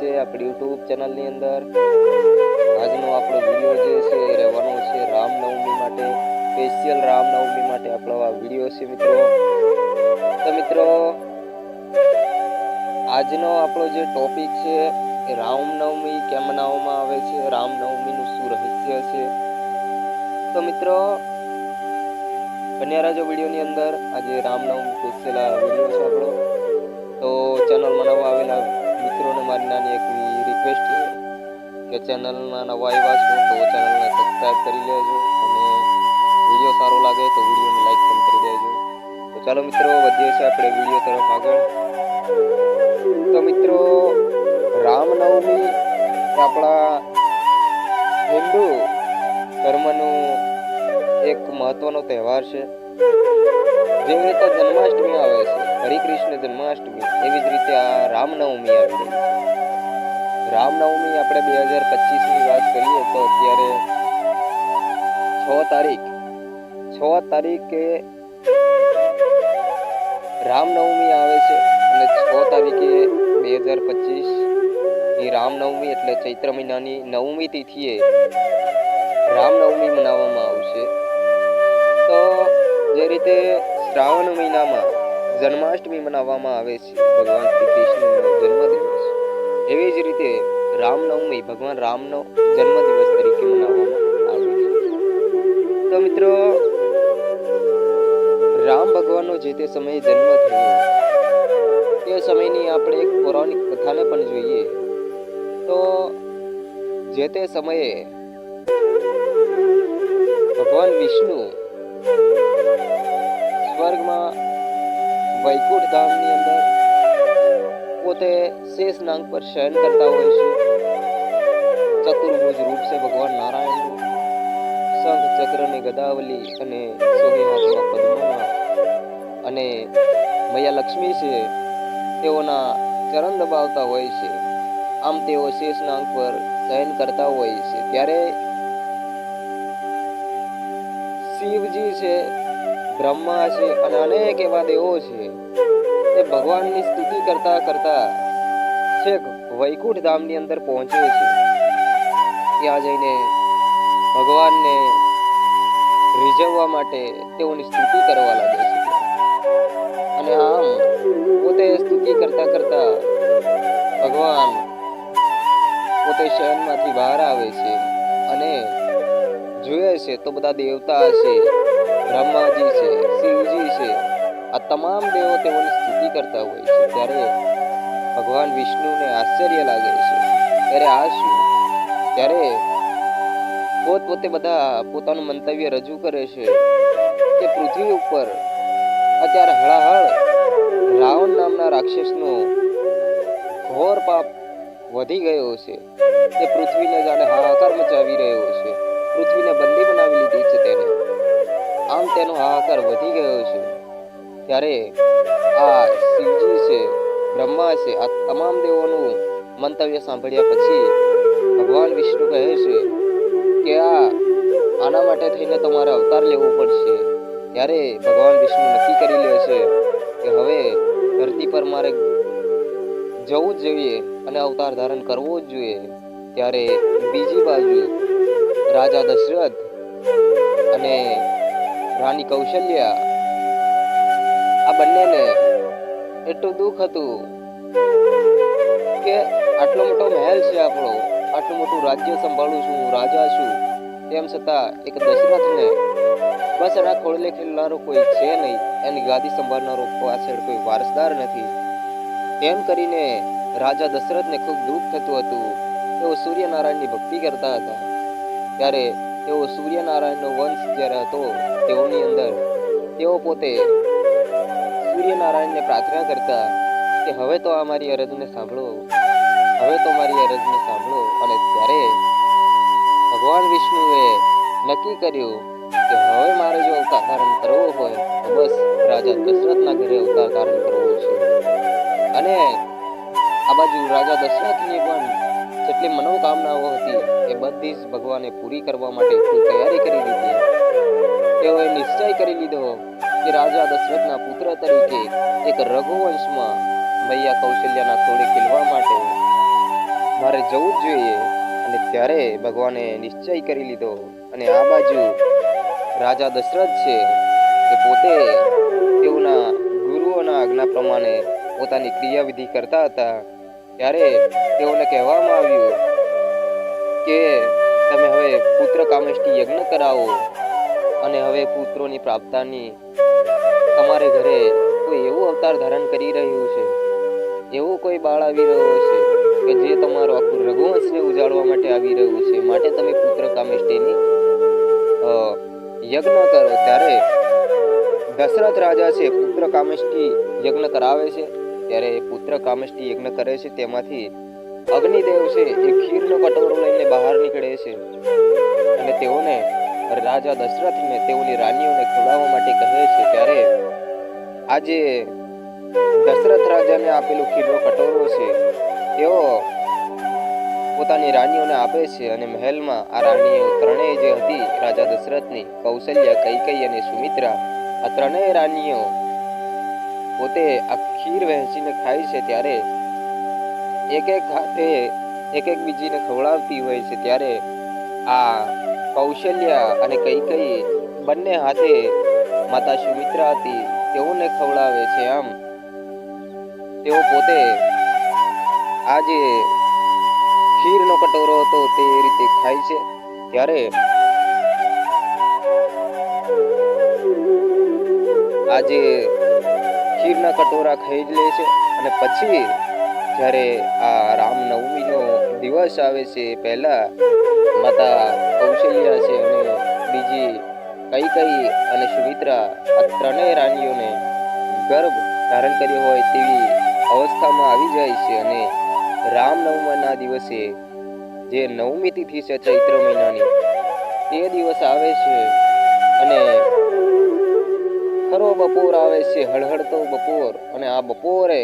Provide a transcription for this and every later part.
છે આપણી યુટ્યુબ ચેનલની અંદર. આજનો આપણો વીડિયો જે છે રહેવાનો છે રામનવમી માટે સ્પેશિયલ રામનવમી માટે આપણો આ વીડિયો છે મિત્રો. તો મિત્રો, આજનો આપણો જે ટોપિક છે એ રામનવમી કેમ મનાવવામાં આવે છે? રામનવમીનું શું રહસ્ય છે? તો મિત્રો, બન્યા રાજો વિડીયોની અંદર. આજે રામનવમી સ્પેશિયલ વીડિયો છે આપણો. તો ચેનલમાં નવા આવેલા મિત્રોને મારી નાની એક રિક્વેસ્ટ છે કે ચેનલમાં નવા આવ્યા છો તો ચેનલને સબસ્ક્રાઈબ કરી લેજો અને વીડિયો સારો લાગે તો વિડીયોને લાઈક પણ કરી દેજો. તો ચાલો મિત્રો, વધીએ છે આપણે વીડિયો તરફ આગળ. તો મિત્રો રામનવમી આપણા હિન્દુ ધર્મનું એક મહત્વનો તહેવાર છે. જેવી રીતે જન્માષ્ટમી આવે છે. હરિકૃષ્ણ જન્માષ્ટમી. એવી જ રીતે આ રામનવમી આવી ગઈ રામનવમી આપણે બે હજાર પચીસની વાત કરીએ તો અત્યારે છ તારીખ. છ તારીખે રામનવમી આવે છે અને છ તારીખે બે હજાર પચીસની રામનવમી એટલે ચૈત્ર મહિનાની નવમી તિથિએ રામનવમી મનાવવામાં આવશે. તો જે રીતે શ્રાવણ મહિનામાં જન્માષ્ટમી મનાવવામાં આવે છે. ભગવાન શ્રી કૃષ્ણનો જન્મદિવસ. એવી જ રીતે રામનવમી ભગવાન રામનો જન્મદિવસ તરીકે મનાવવામાં આવે છે. તો મિત્રો, રામ ભગવાનનો જે તે સમયે જન્મ થયો, તે સમયની આપણે એક પૌરાણિક કથાને પણ જોઈએ. તો જે તે સમયે ભગવાન વિષ્ણુ સ્વર્ગમાં વૈકુંઠ ધામની અંદર પોતે શેષ નાંગ પર શયન કરતા હોય છે. ચતુર્ભુજ રૂપ છે ભગવાન નારાયણનું. શંખ, ચક્ર ને ગદાવલી અને સોહી હાથમાં અને મૈયા લક્ષ્મી છે તેઓના ચરણ દબાવતા હોય છે. આમ તેઓ શેષ નાંગ પર શયન કરતા હોય છે. ત્યારે શિવજી છે બ્રહ્મા છે અને અનેક એવા દેવો છે. તે ભગવાનની સ્તુતિ કરતા કરતા છેક વૈકુંઠ ધામની અંદર પહોંચે છે. ત્યાં જઈને ભગવાનને રીઝવવા માટે તેઓની સ્તુતિ કરવા લાગે છે. અને આમ પોતે સ્તુતિ કરતા કરતા ભગવાન પોતે શહેરમાંથી બહાર આવે છે અને જોઈએ છે તો બધા દેવતા છે બ્રહ્માજી છે, શિવજી છે, આ તમામ દેવો તેઓની સ્તુતિ કરતા હોય છે. ત્યારે ભગવાન વિષ્ણુને આશ્ચર્ય લાગે છે. ત્યારે આ શું? ત્યારે પોતપોતે બધા પોતાનું મંતવ્ય રજૂ કરે છે કે પૃથ્વી ઉપર અત્યારે હળાહળ રાવણ નામના રાક્ષસનો ઘોર પાપ વધી ગયો છે. તે પૃથ્વીને જાણે હાહાકાર મચાવી રહ્યો છે. પૃથ્વીને બંદી બનાવી લીધી છે તેને. આમ તેનો હાહાકાર વધી ગયો છે. ત્યારે આ શિવજી છે, બ્રહ્મા છે, આ તમામ દેવોનું મંતવ્ય સાંભળ્યા પછી ભગવાન વિષ્ણુ કહે છે કે આ આના માટે થઈને તમારે અવતાર લેવો પડશે. ત્યારે ભગવાન વિષ્ણુ નક્કી કરી લે છે કે હવે ધરતી પર મારે જવું જ જોઈએ અને અવતાર ધારણ કરવો જ જોઈએ. ત્યારે બીજી બાજુ રાજા દશરથ અને રાણી કૌશલ્યા, આ બંનેને એટલું દુઃખ હતું કે આટલો મોટો મહેલ છે આપણો, આટલું મોટું રાજ્ય સંભાળું છું, હું રાજા છું, તેમ છતાં એક દશરથને બસ એના ખોળલે ખેલનારો કોઈ છે નહીં, એની ગાદી સંભાળનારો પાછળ કોઈ વારસદાર નથી. તેમ કરીને રાજા દશરથને ખૂબ દુઃખ થતું હતું. તેઓ સૂર્યનારાયણની ભક્તિ કરતા હતા. ત્યારે તેઓ સૂર્યનારાયણનો વંશ જ્યારે હતો તેઓની અંદર તેઓ પોતે સૂર્યનારાયણને પ્રાર્થના કરતા કે હવે તો આ મારી અરજને સાંભળો, હવે તો મારી અરજને સાંભળો. અને ત્યારે ભગવાન વિષ્ણુએ નક્કી કર્યું કે હવે મારે જો અવતાર ધારણ કરવો હોય તો બસ રાજા દશરથના ઘરે અવતાર ધારણ કરવો છે. અને આ બાજુ રાજા દશરથની પણ જેટલી મનોકામનાઓ હતી એ બધી જ ભગવાને પૂરી કરવા માટે તૈયારી કરી લીધી. તેઓએ નિશ્ચય કરી લીધો કે રાજા દશરથના પુત્ર તરીકે એક રઘુવંશમાં મૈયા કૌશલ્યાના થોડે ખીલવા માટે મારે જવું જ જોઈએ અને ત્યારે ભગવાને નિશ્ચય કરી લીધો. અને આ બાજુ રાજા દશરથ છે તે પોતે તેઓના ગુરુઓના આજ્ઞા પ્રમાણે પોતાની ક્રિયાવિધિ કરતા હતા. ત્યારે તેઓને કહેવામાં આવ્યું કે તમે હવે પુત્ર કામેષ્ટી યજ્ઞ કરાવો. અને હવે પુત્રોની પ્રાપ્તાની તમારે ઘરે કોઈ એવું અવતાર ધારણ કરી રહ્યું છે, એવું કોઈ બાળ આવી રહ્યો છે કે જે તમારો આખું રઘુવંશને ઉજાડવા માટે આવી રહ્યું છે. માટે તમે પુત્ર કામેષ્ટીની યજ્ઞ કરો. ત્યારે દશરથ રાજા છે, પુત્ર કામેષ્ટી યજ્ઞ કરાવે છે. ત્યારે પુત્ર કામેષ્ટી યજ્ઞ કરે છે. તેમાંથી અગ્નિદેવ છે, એ ખીરનો કટોરો લઈને બહાર નીકળે છે. અને તેઓને રાજા દશરથને તેઓની રાણીઓને ખવડાવવા માટે કહે છે ત્યારે આજે દશરથ રાજાને આપેલું ખીરનો કટોરો છે. તેઓ પોતાની રાણીઓને આપે છે અને મહેલમાં આ રાણીઓ ત્રણેય જે હતી, રાજા દશરથની, કૌશલ્યા કૈકઈ અને સુમિત્રા, આ ત્રણેય રાણીઓ પોતે આ ખીર વહેંચીને ખાય છે ત્યારે એક એક હાથે એક એક બીજીને ખવડાવતી હોય છે ત્યારે આ કૌશલ્યા અને કૈકઈ બંને હાથે માતા સુમિત્રા હતી, તેઓને ખવડાવે છે આમ. તેઓ પોતે આ જે ખીરનો કટોરો હતો તે રીતે ખાય છે. ત્યારે આ ખીરના કટોરા ખાઈ જ લે છે અને પછી જ્યારે આ રામનવમીનો દિવસ આવે છે, પહેલા માતા કૌશલ્યા કઈ કઈ અને સુમિત્રા આ ત્રણેય રાણીઓને ગર્ભ ધારણ કર્યો હોય તેવી અવસ્થામાં આવી જાય છે અને રામનવમીના દિવસે જે નવમી તિથિ છે ચૈત્ર મહિનાની, તે દિવસ આવે છે અને ખરો બપોર આવે છે, હળહળતો બપોર અને આ બપોરે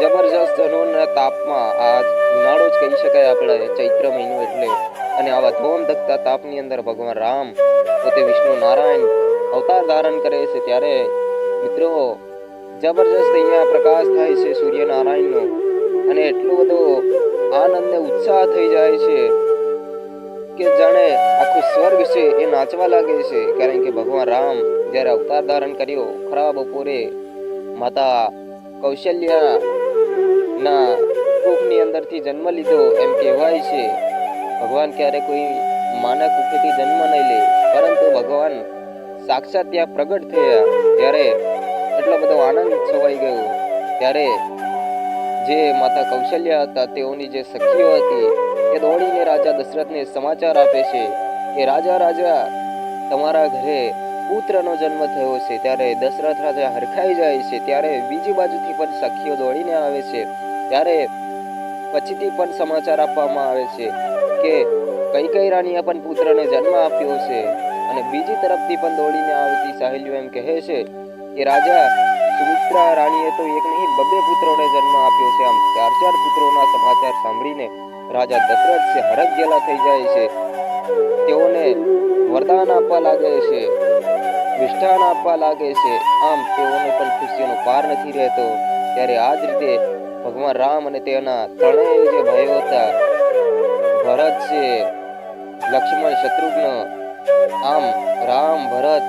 જબરજસ્ત તાપમાં આ ઉનાળો જ કહી શકાય આપણે ચૈત્ર મહિનો એટલે. અને આવા ધોમ ધકતા તાપની અંદર ભગવાન રામ પોતે વિષ્ણુ નારાયણ અવતાર ધારણ કરે છે ત્યારે મિત્રો જબરજસ્ત અહીંયા પ્રકાશ થાય છે સૂર્યનારાયણનો. અને એટલો બધો આનંદ ને ઉત્સાહ થઈ જાય છે કે જાણે આખું સ્વર્ગ છે એ નાચવા લાગે છે. કારણ કે ભગવાન રામ જ્યારે અવતાર ધારણ કર્યો, ખરા બપોરે માતા કૌશલ્યા ના કુખની અંદરથી જન્મ લીધો એમ કહેવાય છે. ભગવાન ક્યારે કોઈ માનક ઉપરથી જન્મ નહીં લે, પરંતુ ભગવાન સાક્ષાત ત્યાં પ્રગટ થયા ત્યારે એટલો બધો આનંદ છવાઈ ગયો. ત્યારે જે માતા કૌશલ્યા હતા, તેઓની જે સખીઓ હતી, એ દોડીને રાજા દશરથને સમાચાર આપે છે કે, રાજા રાજા, તમારા ઘરે પુત્રનો જન્મ થયો છે. ત્યારે દશરથ રાજા હરખાઈ જાય છે. ત્યારે બીજી બાજુથી પણ સખીઓ દોડીને આવે છે. ત્યારે પછીથી પણ સમાચાર આપવામાં આવે છે. કે કઈ રાણીએ પણ પુત્રને જન્મ આપ્યો છે અને બીજી તરફથી પણ દોડીને આવતી સાહેલીઓ એમ કહે છે કે, રાજા, સુમિત્રા રાણીએ તો એક નહીં, બબે પુત્રોને જન્મ આપ્યો છે. આમ ચાર ચાર પુત્રોના સમાચાર સાંભળીને રાજા દશરથ છે, હરખ ગયેલા થઈ જાય છે. તેઓને વરદાન આપવા લાગે છે, મિષ્ઠાન આપવા લાગે છે. આમ તેઓને પણ ખુશીનો પાર નથી રહેતો. ત્યારે આ જ રીતે ભગવાન રામ અને તેના ત્રણેય જે ભાઈઓ હતા ભરત છે. લક્ષ્મણ શત્રુઘ્ન, આમ રામ, ભરત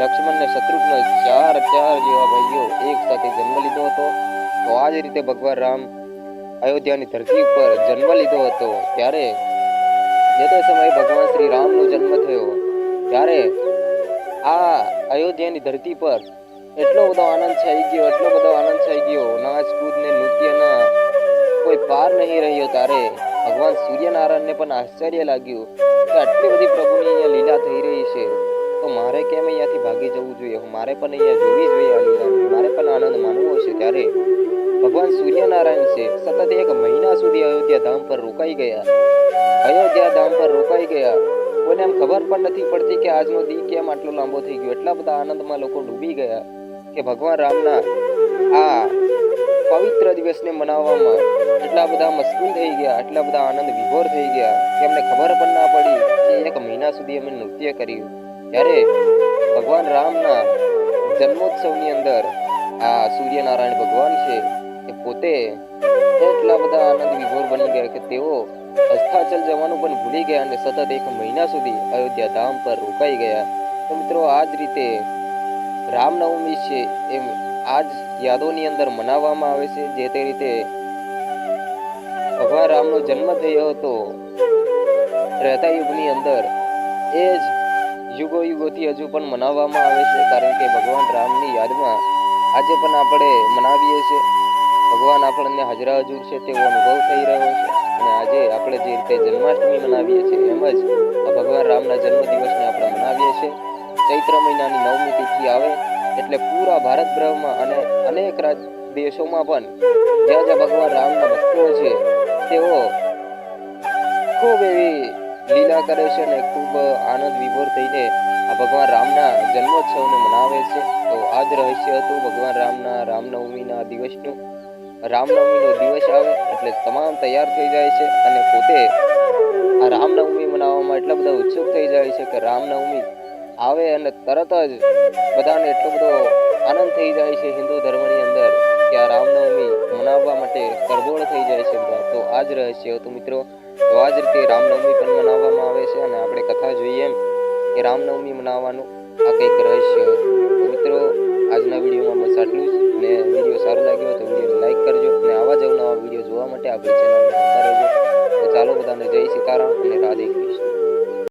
લક્ષ્મણ ને શત્રુઘ્ન ચાર ચાર જેવા ભાઈઓ એક સાથે જન્મ લીધો હતો. તો આ જ રીતે ભગવાન રામ અયોધ્યાની ધરતી ઉપર જન્મ લીધો હતો. ત્યારે જે તે સમયે ભગવાન શ્રી રામનો જન્મ થયો. ત્યારે આ અયોધ્યાની ધરતી પર એટલો બધો આનંદ છાઈ ગયો, એટલો બધો આનંદ છાઈ ગયો. નાચ કૂદ ને નૃત્યના કોઈ પાર નહીં રહ્યો. ત્યારે ભગવાન સૂર્યનારાયણને પણ આશ્ચર્ય લાગ્યું કે આટલી બધી પ્રભુની અહીંયા લીલા થઈ રહી છે. તો મારે કેમ અહીંયાથી ભાગી જવું જોઈએ? મારે પણ અહીંયા જોવી જોઈએ આ લીલા મારે પણ આનંદ માનવો છે ત્યારે ભગવાન સૂર્યનારાયણ છે. સતત એક મહિના સુધી અયોધ્યા ધામ પર રોકાઈ ગયા. અયોધ્યા ધામ પર રોકાઈ ગયા. કોઈને એમ ખબર પણ નથી પડતી કે આજનો દી કેમ આટલો લાંબો થઈ ગયો? એટલા બધા આનંદમાં લોકો ડૂબી ગયા કે ભગવાન રામના આ પવિત્ર દિવસને મનાવવામાં એટલા બધા મશગુલ થઈ ગયા, આટલા બધા આનંદ વિભોર થઈ ગયા, કે એમને ખબર પણ ના પડી કે એક મહિના સુધી અમે નૃત્ય કર્યું. ત્યારે ભગવાન રામના જન્મોત્સવની અંદર આ સૂર્યનારાયણ ભગવાન છે એ પોતે એટલા બધા આનંદ વિભોર બની ગયા કે તેઓ અસ્થાચલ જવાનું પણ ભૂલી ગયા અને સતત એક મહિના સુધી અયોધ્યા ધામ પર રોકાઈ ગયા. તો મિત્રો, આ જ રીતે રામનવમી છે એમ આ જ યાદોની અંદર મનાવવામાં આવે છે, જે તે રીતે ભગવાન રામનો જન્મ થયો હતો. ત્રેતા યુગની અંદર એ જ યુગો યુગોથી હજુ પણ મનાવવામાં આવે છે, કારણ કે ભગવાન રામની યાદમાં આજે પણ આપણે મનાવીએ છીએ. ભગવાન આપણને હાજરા હજુર છે, તેવો અનુભવ થઈ રહ્યો છે. અને આજે આપણે જે રીતે જન્માષ્ટમી મનાવીએ છીએ, એમ જ ભગવાન રામના જન્મદિવસને આપણે મનાવીએ છીએ. ચૈત્ર મહિનાની નવમી તિથિ આવે, એટલે પૂરા ભારત ગ્રહમાં અને અનેક રાજ દેશોમાં પણ જ્યાં જ્યાં ભગવાન રામના ભક્તો છે તેઓ ખૂબ એવી લીલા કરે છે અને ખૂબ આનંદ વિભોર થઈને આ ભગવાન રામના જન્મોત્સવને મનાવે છે. તો આ જ રહસ્ય હતું ભગવાન રામના રામનવમીના દિવસનું. રામનવમીનો દિવસ આવે એટલે તમામ તૈયાર થઈ જાય છે અને પોતે આ રામનવમી મનાવવામાં એટલા બધા ઉત્સુક થઈ જાય છે કે રામનવમી આવે અને તરત જ બધાને એટલો બધો આનંદ થઈ જાય છે હિન્દુ ધર્મની અંદર કે આ રામનવમી આ જ રહસ્ય હતું મિત્રો. તો આ જ રીતે રામનવમી પણ મનાવવામાં આવે છે અને આપણે કથા જોઈએ એમ કે રામનવમી મનાવવાનું આ કંઈક રહસ્ય હતું. મિત્રો, આજના વિડીયોમાં બસ આટલું જ અને વીડિયો સારો લાગ્યો તો વિડીયોને લાઈક કરજો અને આવા જ નવા વીડિયો જોવા માટે આપણી ચેનલને આવતા રહેજો. તો ચાલો બધાને જય સીતારામ અને રાધે